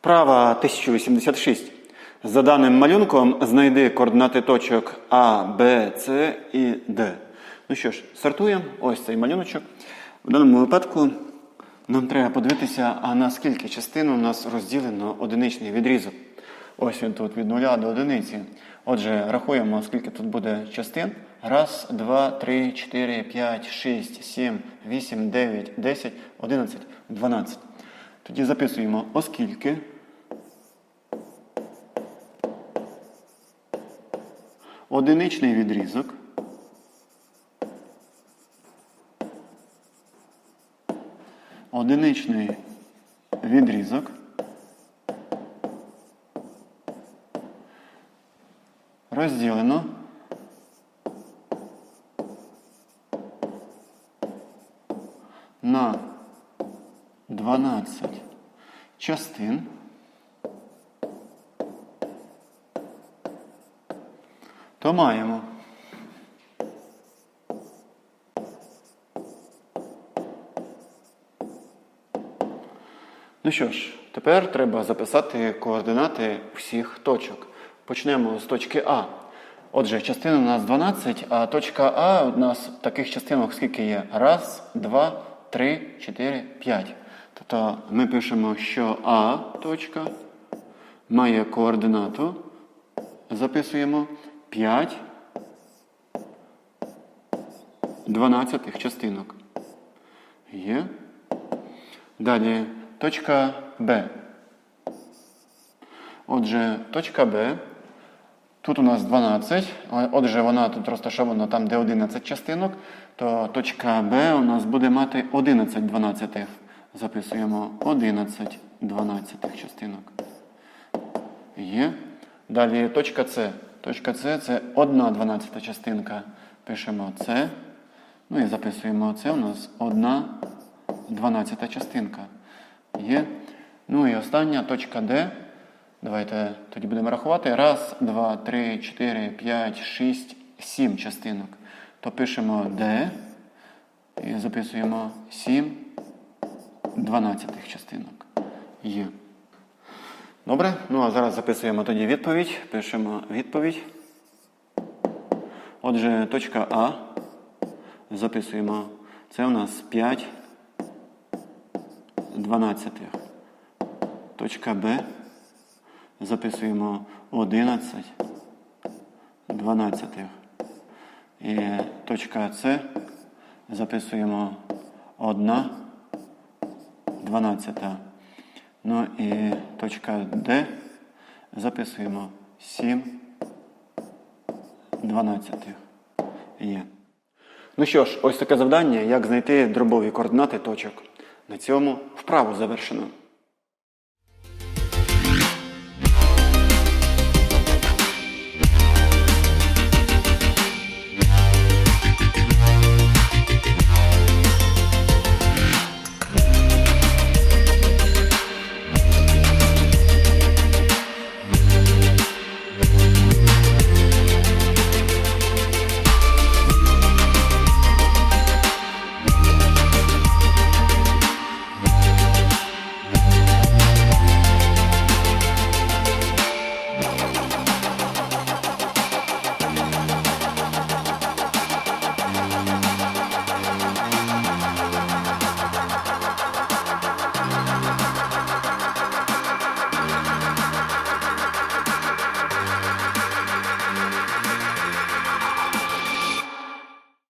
Вправа 1086. За даним малюнком знайди координати точок А, Б, С і Д. Ну що ж, стартуємо. Ось цей малюночок. В даному випадку нам треба подивитися, а на скільки частин у нас розділено одиничний відрізок. Ось він тут від нуля до одиниці. Отже, рахуємо, скільки тут буде частин. Раз, два, три, чотири, п'ять, шість, сім, вісім, дев'ять, десять, одинадцять, дванадцять. Тоді записуємо, оскільки. Одиничний відрізок. Одиничний відрізок. Розділено. На 12 частин. То маємо. Ну що ж, тепер треба записати координати всіх точок. Почнемо з точки А. Отже, частина у нас 12, а точка А у нас в таких частинах скільки є? Раз, два, три, чотири, п'ять. Тобто ми пишемо, що А точка має координату. Записуємо 5 12 частинок. Є. Далі точка Б. Отже, точка Б. Тут у нас 12. Отже, вона тут розташована там, де 11 частинок. То точка Б у нас буде мати 11 дванадцятих. Записуємо 11 дванадцятих частинок. Є. Далі точка С. Точка С це 1 дванадцята частинка. Пишемо С. Ну і записуємо це у нас 1 дванадцята частинка. Є. Ну і остання точка Д. Давайте тоді будемо рахувати. Раз, два, три, чотири, п'ять, шість, сім частинок. То пишемо Д і записуємо 7 дванадцятих частинок. Є. Добре. Ну а зараз записуємо тоді відповідь. Пишемо відповідь. Отже, точка А. Записуємо. Це у нас 5 дванадцятих. Точка Б. Записуємо 11 дванадцятих. І точка С. Записуємо 1 дванадцята. Ну і точка Д. Записуємо 7 дванадцятих. Є. Ну що ж, ось таке завдання, як знайти дробові координати точок. На цьому вправу завершено.